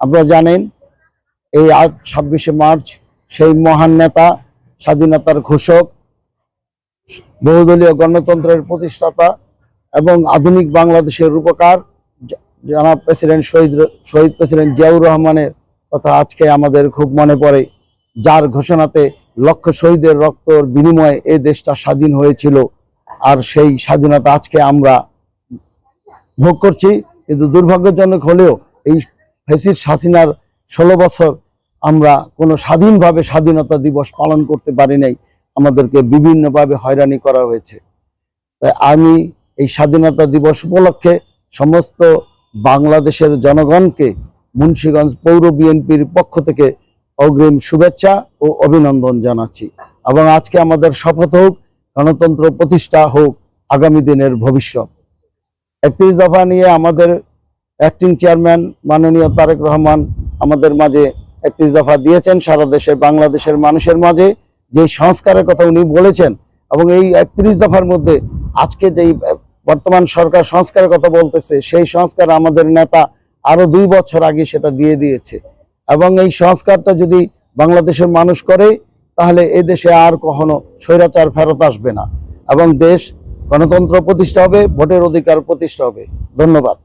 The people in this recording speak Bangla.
আপনারা জানেন, এই আজ ছাব্বিশে মার্চ, সেই মহান নেতা, স্বাধীনতার ঘোষক, বহুদলীয় গণতন্ত্রের প্রতিষ্ঠাতা এবং আধুনিক বাংলাদেশের রূপকার জনাব প্রেসিডেন্ট শহীদ শহীদ প্রেসিডেন্ট জিয়াউর রহমানের কথা আজকে আমাদের খুব মনে পড়ে, যার ঘোষণাতে লক্ষ শহীদের রক্তর বিনিময়ে এই দেশটা স্বাধীন হয়েছিল। আর সেই স্বাধীনতা আজকে আমরা ভোগ করছি, কিন্তু দুর্ভাগ্যজনক হলেও এই ফেসিস হাসিনার ষোলো বছর আমরা কোনো স্বাধীনভাবে স্বাধীনতা দিবস পালন করতে পারি নাই, আমাদেরকে বিভিন্নভাবে হয়রানি করা হয়েছে। তাই আমি এই স্বাধীনতা দিবস উপলক্ষে সমস্ত বাংলাদেশের জনগণকে, মুন্সীগঞ্জ পৌর বিএনপির পক্ষ থেকে অগ্রিম শুভেচ্ছা ও অভিনন্দন জানাচ্ছি। এবং আজকে আমাদের শপথ হোক, গণতন্ত্র প্রতিষ্ঠা হোক, আগামী দিনের ভবিষ্যৎ। একত্রিশ দফা নিয়ে আমাদের অ্যাক্টিং চেয়ারম্যান মাননীয় তারেক রহমান আমাদের মাঝে একত্রিশ দফা দিয়েছেন সারা দেশে বাংলাদেশের মানুষের মাঝে যে সংস্কারের কথা উনি বলেছেন এবং এই একত্রিশ দফার মধ্যে আজকে যেই বর্তমান সরকার সংস্কারের কথা বলতেছে, সেই সংস্কার আমাদের নেতা আরও দুই বছর আগে সেটা দিয়ে দিয়েছে। এবং এই সংস্কারটা যদি বাংলাদেশের মানুষ করে, তাহলে এ দেশে আর কখনো স্বৈরাচার ফেরত আসবে না। এবং দেশ গণতন্ত্র প্রতিষ্ঠা হবে, ভোটের অধিকার প্রতিষ্ঠা হবে। ধন্যবাদ।